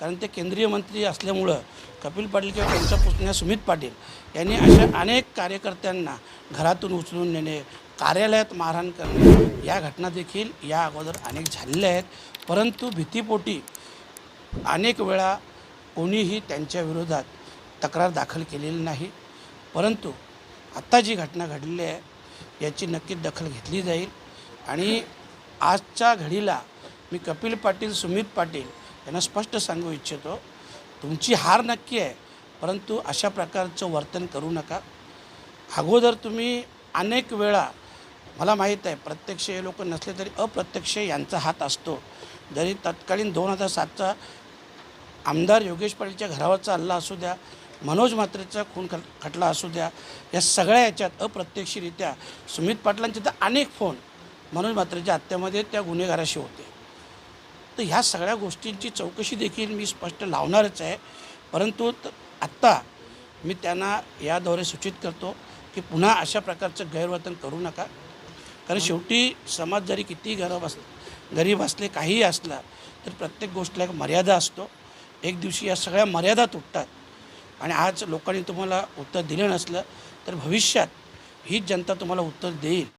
कारण ते केंद्रीय मंत्री असल्यामुळं कपिल पाटील किंवा त्यांच्या पुतण्या सुमित पाटील यांनी अशा अनेक कार्यकर्त्यांना घरातून उचलून नेणे कार्यालयात मारहाण करणे या घटना देखील या अगोदर अनेक झालेल्या आहेत. परंतु भीतीपोटी अनेक वेळा कोणीही त्यांच्या विरोधात तक्रार दाखल केलेली नाही. परंतु आत्ता जी घटना घडलेली आहे याची नक्कीच दखल घेतली जाईल. आणि आजच्या घडीला मी कपिल पाटील सुमित पाटील यांना स्पष्ट सांगू इच्छितो तुमची हार नक्की आहे परंतु अशा प्रकारचं वर्तन करू नका. अगोदर तुम्ही अनेक वेळा मला माहीत आहे प्रत्यक्ष हे लोक नसले तरी अप्रत्यक्ष यांचा हात असतो. जरी तत्कालीन दोन हजार सातचा आमदार योगेश पाटीलच्या घरावरचा हल्ला असू द्या मनोज म्हात्रेचा खून खट खटला असू द्या या सगळ्या याच्यात अप्रत्यक्षरित्या सुमित पाटलांचे तर अनेक फोन मनोज म्हात्रेच्या हत्येमध्ये त्या गुन्हेगाराशी होते. तर ह्या सगळ्या गोष्टींची चौकशी देखील मी स्पष्ट लावणारच आहे. परंतु आत्ता मी त्यांना याद्वारे सूचित करतो की पुन्हा अशा प्रकारचं गैरवर्तन करू नका. कारण शेवटी समाज जरी कितीही गरब अस गरीब असले काहीही असला तर प्रत्येक गोष्टीला एक मर्यादा असतो. एक दिवशी या सगळ्या मर्यादा तुटतात. आणि आज लोकांनी तुम्हाला उत्तर दिलं नसलं तर भविष्यात हीच जनता तुम्हाला उत्तर देईल.